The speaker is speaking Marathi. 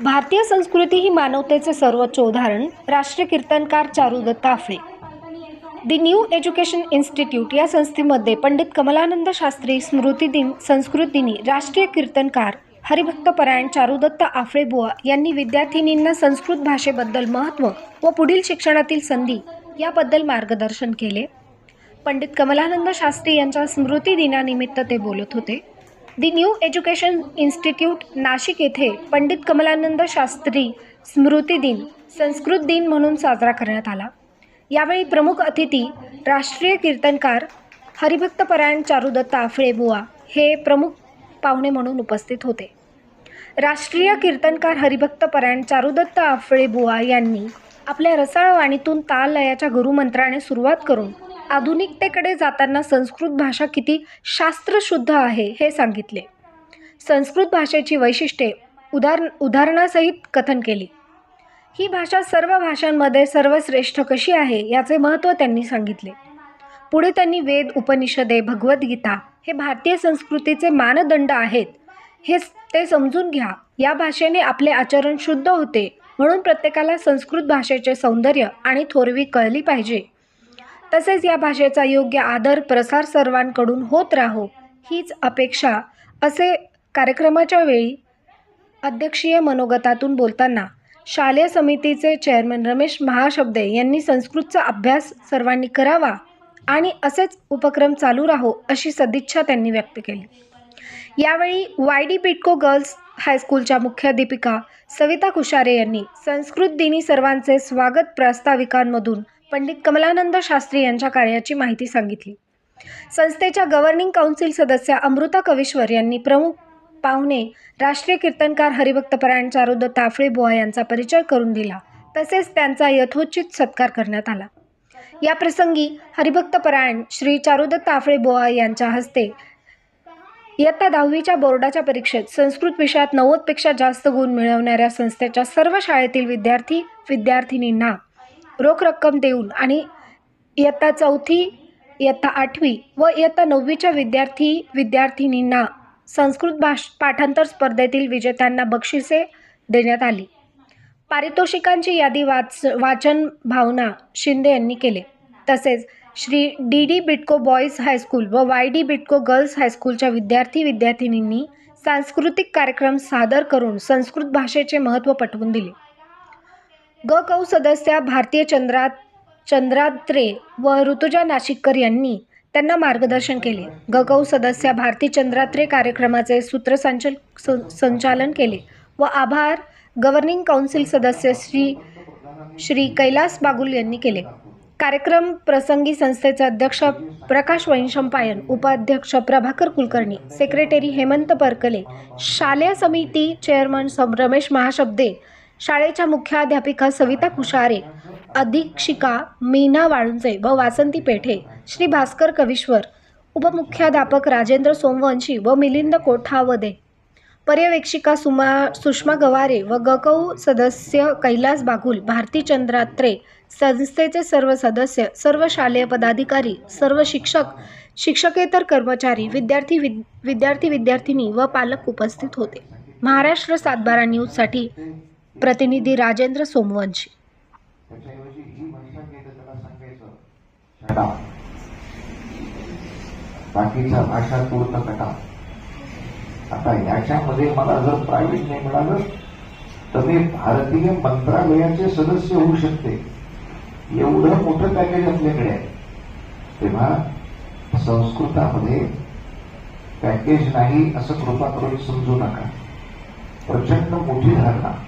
भारतीय संस्कृती ही मानवतेचे सर्वोच्च उदाहरण राष्ट्रीय कीर्तनकार Charudatta Aphale. The new education institute या संस्थेमध्ये पंडित कमलानंद शास्त्री स्मृती दिन संस्कृत दिनी राष्ट्रीय कीर्तनकार हरिभक्तपरायण चारुदत्त आफळे बुवा यांनी विद्यार्थिनींना संस्कृत भाषेबद्दल महत्त्व व पुढील शिक्षणातील संधी याबद्दल मार्गदर्शन केले. पंडित कमलानंद शास्त्री यांच्या स्मृती दिनानिमित्त ते बोलत होते. The new education institute Nashik येथे पंडित कमलानंद शास्त्री स्मृती दिन संस्कृत दिन म्हणून साजरा करण्यात आला. यावेळी प्रमुख अतिथी राष्ट्रीय कीर्तनकार हरिभक्तपरायण चारुदत्त आफळे बुवा हे प्रमुख पाहुणे म्हणून उपस्थित होते. राष्ट्रीय कीर्तनकार हरिभक्तपरायण चारुदत्त आफळे बुवा यांनी आपल्या रसाळ वाणीतून ताल लयाच्या गुरुमंत्राने सुरुवात करून आधुनिकतेकडे जाताना संस्कृत भाषा किती शास्त्रशुद्ध आहे हे सांगितले. संस्कृत भाषेची वैशिष्ट्ये उदाहर उदाहरणासहित कथन केली. ही भाषा सर्व भाषांमध्ये सर्वश्रेष्ठ कशी आहे याचे महत्त्व त्यांनी सांगितले. पुढे त्यांनी वेद उपनिषदे भगवद्गीता हे भारतीय संस्कृतीचे मानदंड आहेत. हे ते समजून घ्या. या भाषेने आपले आचरण शुद्ध होते म्हणून प्रत्येकाला संस्कृत भाषेचे सौंदर्य आणि थोरवी कळली पाहिजे. तसेच या भाषेचा योग्य आदर प्रसार सर्वांकडून होत राहो हीच अपेक्षा असे कार्यक्रमाच्या वेळी अध्यक्षीय मनोगतातून बोलताना शालेय समितीचे चेअरमन रमेश महाशब्दे यांनी संस्कृतचा अभ्यास सर्वांनी करावा आणि असेच उपक्रम चालू राहो अशी सदिच्छा त्यांनी व्यक्त केली. यावेळी वाय डी पिटको गर्ल्स हायस्कूलच्या मुख्याध्यापिका सविता कुशारे यांनी संस्कृत दिनी सर्वांचे स्वागत प्रास्ताविकांमधून पंडित कमलानंद शास्त्री यांच्या कार्याची माहिती सांगितली. संस्थेच्या गव्हर्निंग काउन्सिल सदस्या अमृता कविश्वर यांनी प्रमुख पाहुणे राष्ट्रीय कीर्तनकार हरिभक्तपरायण चारुद ताफळे बुवा यांचा परिचय करून दिला. तसेच त्यांचा यथोचित सत्कार करण्यात आला. या प्रसंगी हरिभक्तपरायण श्री चारुदत्त ताफळे बुवा यांच्या हस्ते इयत्ता दहावीच्या बोर्डाच्या परीक्षेत संस्कृत विषयात नव्वदपेक्षा जास्त गुण मिळवणाऱ्या संस्थेच्या सर्व शाळेतील विद्यार्थी विद्यार्थिनींना रोख रक्कम देऊन आणि इयत्ता चौथी इयत्ता आठवी व इयत्ता नववीच्या विद्यार्थी विद्यार्थिनींना संस्कृत भाष पाठांतर स्पर्धेतील विजेत्यांना बक्षिसे देण्यात आली. पारितोषिकांची यादी वाच वाचन भावना शिंदे यांनी केले. तसेच Shri D D Bytco boys high school व वाय डी बिटको गर्ल्स हायस्कूलच्या विद्यार्थी विद्यार्थिनींनी सांस्कृतिक कार्यक्रम सादर करून संस्कृत भाषेचे महत्त्व पटवून दिले. ग कौ सदस्या भारतीय चंद्रा चंद्रात्रे व ऋतुजा नाशिककर यांनी त्यांना मार्गदर्शन केले. ग कौ सदस्या भारती चंद्रात्रे कार्यक्रमाचे सूत्रसंचल सं- संचालन केले व आभार गव्हर्निंग काउन्सिल सदस्य श्री श्री कैलास बागुल यांनी केले. कार्यक्रम प्रसंगी संस्थेचे अध्यक्ष प्रकाश वैशंपायन उपाध्यक्ष प्रभाकर कुलकर्णी सेक्रेटरी हेमंत परकले शालेय समिती चेअरमन रमेश महाशब्दे शाळेच्या मुख्याध्यापिका सविता कुशारे अधीक्षिका मीना वाळुंजे व वासंती पेठे श्री भास्कर कविश्वर उपमुख्याध्यापक राजेंद्र सोमवंशी व मिलिंद कोठावदे. पर्यवेक्षिका सुमा सुषमा गवारे व गकऊ सदस्य कैलास बागुल भारती चंद्रात्रे संस्थेचे सर्व सदस्य सर्व शालेय पदाधिकारी सर्व शिक्षक शिक्षकेतर कर्मचारी विद्यार्थी विद विद्यार्थी विद्यार्थिनी व पालक उपस्थित होते. महाराष्ट्र सातबारा न्यूजसाठी प्रतिनिधी राजेंद्र सोमवंशी. त्याच्याऐवजी ही भाषा केलं त्याला सांगायचं छटा. बाकीच्या भाषा पूर्ण कटा. आता याच्यामध्ये मला जर प्रायव्हेट नाही मिळालं तर मी भारतीय मंत्रालयाचे सदस्य होऊ शकते. एवढं मोठं पॅकेज आपल्याकडे आहे. तेव्हा संस्कृतामध्ये पॅकेज नाही असं कृपा करून समजू नका. प्रचंड मोठी धारणा.